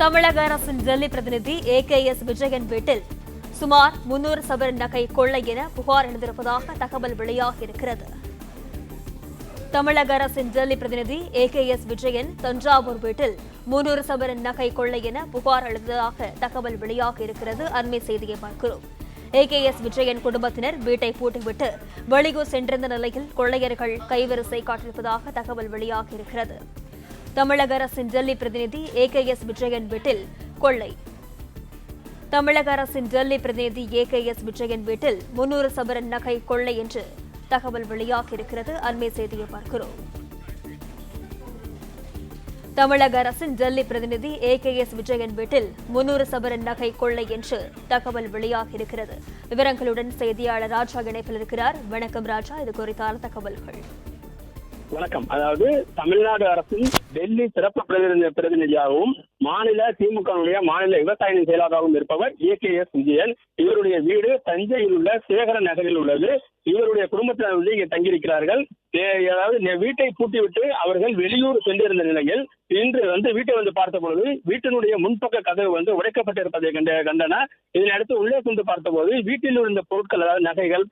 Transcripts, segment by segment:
தமிழக அரசின் டெல்லி பிரதிநிதி ஏ கே எஸ் விஜயன் வீட்டில் சுமார் முன்னூறு சவரன் நகை கொள்ளை என புகார் எழுந்திருப்பதாக தகவல் வெளியாகியிருக்கிறது. தமிழக அரசின் டெல்லி பிரதிநிதி A K S Vijayan Thanjavur வீட்டில் முன்னூறு சவரன் நகை கொள்ளை என புகார் எழுந்ததாக தகவல் வெளியாகியிருக்கிறது. அண்மை செய்தியை பார்க்கிறோம். ஏ கே எஸ் விஜயன் குடும்பத்தினர் வீட்டை பூட்டிவிட்டு வெளியூர் சென்றிருந்த நிலையில் கொள்ளையர்கள் கைவரிசை காட்டியிருப்பதாக தகவல் வெளியாகியிருக்கிறது. தமிழக அரசின் டெல்லி பிரதிநிதி ஏ கே எஸ் விஜயன் வீட்டில் கொள்ளை. தமிழக அரசின் டெல்லி பிரதிநிதி ஏ கே எஸ் விஜயன் வீட்டில் முன்னூறு சபரன் நகை கொள்ளை என்று தகவல் வெளியாகியிருக்கிறது. அண்மை செய்தியை பார்க்கிறோம். தமிழக அரசின் டெல்லி பிரதிநிதி ஏ கே எஸ் விஜயன் வீட்டில் முன்னூறு சபரன் நகை கொள்ளை என்று தகவல் வெளியாகியிருக்கிறது. விவரங்களுடன் செய்தியாளர் ராஜா இணைப்பில் இருக்கிறார். வணக்கம் ராஜா. இது குறித்தான தகவல்கள். வணக்கம். அதாவது தமிழ்நாடு அரசின் டெல்லி சிறப்பு பிரதிநிதி பிரதிநிதியாகவும் மாநில திமுகவுடைய மாநில விவசாய செயலாளராகவும் இருப்பவர் ஏ கே எஸ் விஜயன். இவருடைய வீடு தஞ்சையில் உள்ள சேகர நகரில் உள்ளது. இவருடைய குடும்பத்தினர் வந்து இங்கே தங்கியிருக்கிறார்கள். அதாவது வீட்டை பூட்டிவிட்டு அவர்கள் வெளியூர் சென்றிருந்த நிலையில் இன்று வந்து வீட்டை வந்து பார்த்த பொழுது வீட்டினுடைய முன்பக்க கதவு வந்து உடைக்கப்பட்டிருப்பதை கண்ட கண்டன. இதனை அடுத்து உள்ளே சென்று பார்த்தபோது வீட்டில் இருந்த பொருட்கள் அதாவது நகைகள்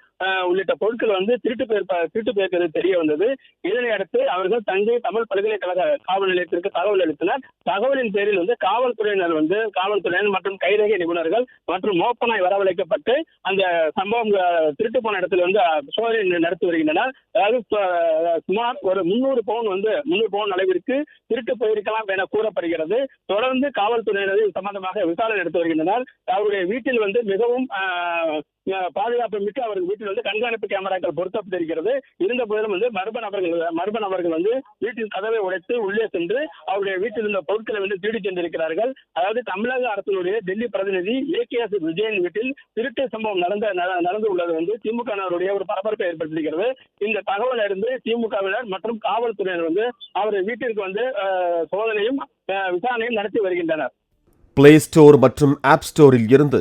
உள்ளிட்ட பொருட்கள் வந்து திருட்டு போயிருப்ப திருட்டு போயிருக்கிறது தெரிய வந்தது. இதனை அடுத்து அவர்கள் தஞ்சை தமிழ் பல்கலைக்கழக காவல் நிலையத்திற்கு தகவல் அளித்தனர். தகவலின் பேரில் வந்து காவல்துறையினர் வந்து காவல்துறையினர் மற்றும் கைரேகை நிபுணர்கள் மற்றும் மோப்பனாய் வரவழைக்கப்பட்டு அந்த சம்பவம் திருட்டு போன இடத்துல வந்து சோதனை நடத்தி வருகின்றனர். அதாவது சுமார் ஒரு முன்னூறு பவுன் வந்து முன்னூறு பவுன் அளவிற்கு திருட்டு போயிருக்கலாம் என கூறப்படுகிறது. தொடர்ந்து காவல்துறையினர் இது சம்பந்தமாக விசாரணை நடத்தி வருகின்றனர். அவருடைய வீட்டில் வந்து மிகவும் ஆஹ், பாதுகாப்பு மிக்க அவர்கள் வீட்டில் வந்து கண்காணிப்பு கேமராக்கள் பொருத்தப்பட்டிருக்கிறது. இருந்த போதிலும் வந்து மர்ம நபர்கள் மர்ம நபர்கள் வந்து வீட்டின் கதவை உடைத்து உள்ளே சென்று அவருடைய வீட்டில் இருந்த பொருட்களை வந்து திருடி சென்றிருக்கிறார்கள். அதாவது தமிழக அரசினுடைய டெல்லி பிரதிநிதி ஏ கே எஸ் விஜயன் வீட்டில் திருட்டு சம்பவம் நடந்த நடந்து உள்ளது வந்து திமுகவினருடைய ஒரு பரபரப்பை ஏற்படுத்தியிருக்கிறது. இந்த தகவல் அறிந்து திமுகவினர் மற்றும் காவல்துறையினர் வந்து அவருடைய வீட்டிற்கு வந்து சோதனையும் விசாரணையும் நடத்தி வருகின்றனர். பிளே ஸ்டோர் மற்றும் ஆப் ஸ்டோரில் இருந்து